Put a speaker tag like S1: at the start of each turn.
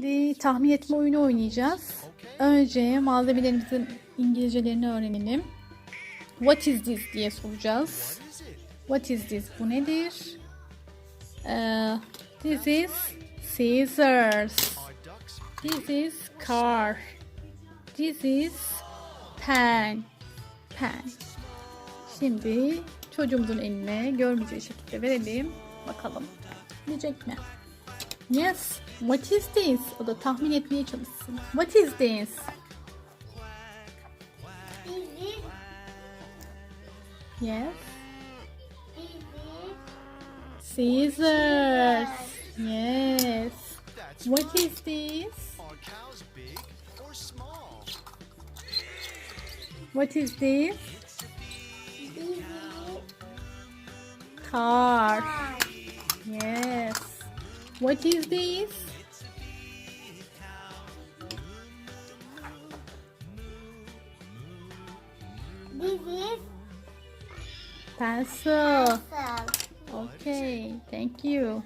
S1: Şimdi tahmin etme oyunu oynayacağız. Önce malzemelerimizin İngilizcelerini öğrenelim. What is this diye soracağız. What is this? Bu nedir? Ee, this is scissors. This is car. This is pen. Pen. Şimdi çocuğumuzun eline görmeyeceği şekilde verelim. Bakalım. Bilecek mi? Yes. What is this? O da tahmin etmeye çalışsın. What is this? Yes. Scissors. Yes. What is this? What is this? Car. Yes. What is this?
S2: Bizi,
S1: Pencil.
S2: sal.
S1: Okay. Thank you.